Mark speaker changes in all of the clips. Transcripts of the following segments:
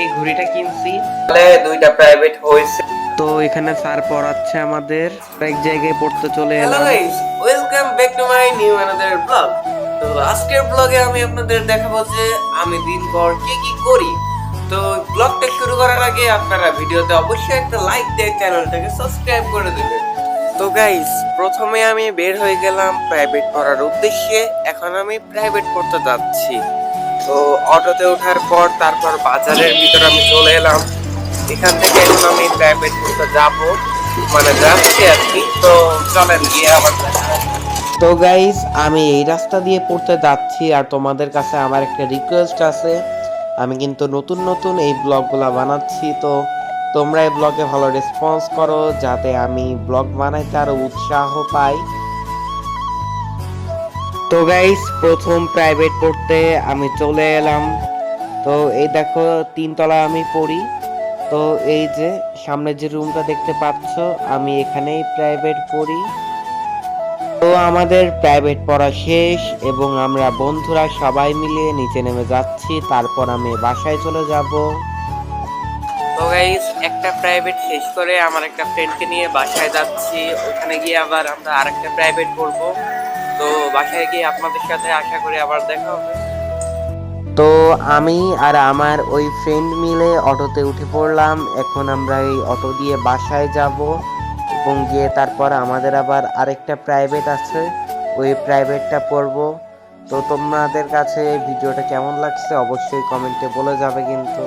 Speaker 1: এই ঘড়িটা কিনছি।
Speaker 2: তাহলে দুইটা প্রাইভেট হয়েছে।
Speaker 1: তো এখানে স্যার পড়াচ্ছে আমাদের। এক জায়গায় পড়তে চলে এলাম।
Speaker 2: Welcome back to my new another blog তো আজকের ব্লগে আমি আপনাদের দেখাবো যে আমি দিন পর কি কি করি। তো ব্লগটা শুরু করার আগে আপনারা ভিডিওতে অবশ্যই একটা লাইক দিয়ে চ্যানেলটাকে সাবস্ক্রাইব করে দেবেন। তো গাইস প্রথমে আমি বের হয়ে গেলাম প্রাইভেট পড়ার উদ্দেশ্যে। এখন আমি প্রাইভেট পড়তে যাচ্ছি। তো অটোতে ওঠার পর তারপর বাজারের ভিতর আমি চলে এলাম। এখান থেকে এখন আমি প্রাইভেট পড়তে যাব। মানে যাচ্ছি আর কি। তো চলেন, গিয়ে আবার
Speaker 1: তো গাইস আমি এই রাস্তা দিয়ে পড়তে যাচ্ছি আর তোমাদের কাছে আমার একটা রিকোয়েস্ট আছে। আমি কিন্তু নতুন নতুন এই ব্লগগুলা বানাচ্ছি। তো তোমরা এই ব্লগে ভালো রেসপন্স করো, যাতে আমি ব্লগ বানাইতে আরও উৎসাহ পাই। তো গাইস প্রথম প্রাইভেট পড়তে আমি চলে এলাম। তো এই দেখো, তিনতলা আমি পড়ি। তো এই যে, সামনে যে রুমটা দেখতে পাচ্ছ, আমি এখানেই প্রাইভেট পড়ি। তো আমাদের প্রাইভেট পড়া শেষ এবং আমরা বন্ধুরা সবাই মিলে নিচে নেমে যাচ্ছি, তারপর আমি বাসায় চলে যাব।
Speaker 2: তো গাইস একটা প্রাইভেট শেষ করে আমার একটা ফ্রেন্ডকে নিয়ে বাসায় যাচ্ছি। ওখানে গিয়ে আবার আমরা আরেকটা প্রাইভেট পড়ব। বাসায় গিয়ে আপনাদের সাথে আশা করি আবার দেখা হবে।
Speaker 1: তো আমি আর আমার ওই ফ্রেন্ড মিলে অটোতে উঠে পড়লাম। এখন আমরা এই অটো দিয়ে বাসায় যাব এবং গিয়ে তারপর আমাদের আবার আরেকটা প্রাইভেট আছে, ওই প্রাইভেটটা পড়ব। তো তোমাদের কাছে ভিডিওটা কেমন লাগছে? অবশ্যই কমেন্টে বলে যাবে কিন্তু।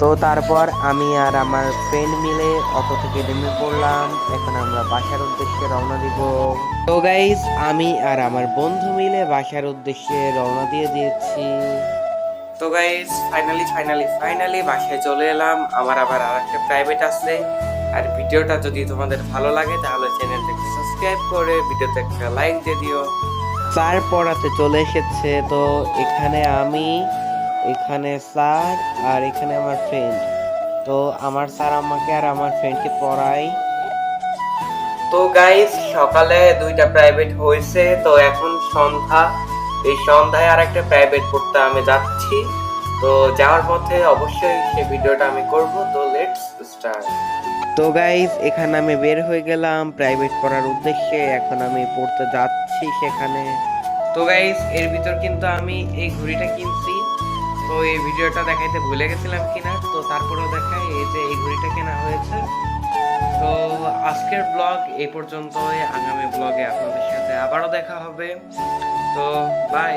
Speaker 1: তো তারপর আমি আর আমার ফ্রেন্ড মিলে অটো থেকে নেমে পড়লাম। এখন আমরা বাসার উদ্দেশ্যে রওনা দিব। তো গাইজ আমি আর আমার বন্ধু মিলে বাসার উদ্দেশ্যে রওনা দিয়ে দিয়েছি।
Speaker 2: তো গাইজ ফাইনালি ফাইনালি ফাইনালি বাসায় চলে এলাম। আমার আবার আর একটা প্রাইভেট আছে। আর ভিডিওটা যদি তোমাদের ভালো লাগে, তাহলে চ্যানেলটাকে সাবস্ক্রাইব করে, ভিডিওতে একটা লাইক দিয়ে দিও।
Speaker 1: পড়াতে চলে এসেছে। তো এখানে আমি এখানে স্যার আর এখানে আমার ফ্রেন্ড তো আমার স্যার আমাকে আর আমার ফ্রেন্ডকে পড়ায়।
Speaker 2: তো গাইস সকালে দুইটা প্রাইভেট হয়েছে, তো এখন সন্ধ্যা। এই সন্ধ্যায় আর একটা প্রাইভেট পড়তে আমি যাচ্ছি। তো যাওয়ার পথে অবশ্যই সেই ভিডিওটা আমি করব, তো লেটস স্টার্ট
Speaker 1: তো গাইস এখানে আমি বের হয়ে গেলাম প্রাইভেট পড়ার উদ্দেশ্যে। এখন আমি পড়তে যাচ্ছি সেখানে।
Speaker 2: তো গাইস এর ভিতর কিন্তু আমি এই ঘড়িটা কিনছি। তো এই ভিডিওটা দেখাইতে ভুলে গেছিলাম কিনা, তো তারপরেও দেখাই এই যে এই ঘড়িটা কেনা হয়েছে। তো আজকের ব্লগ এই পর্যন্তই, আগামী ব্লগে আপনাদের সাথে আবারও দেখা হবে। তো বাই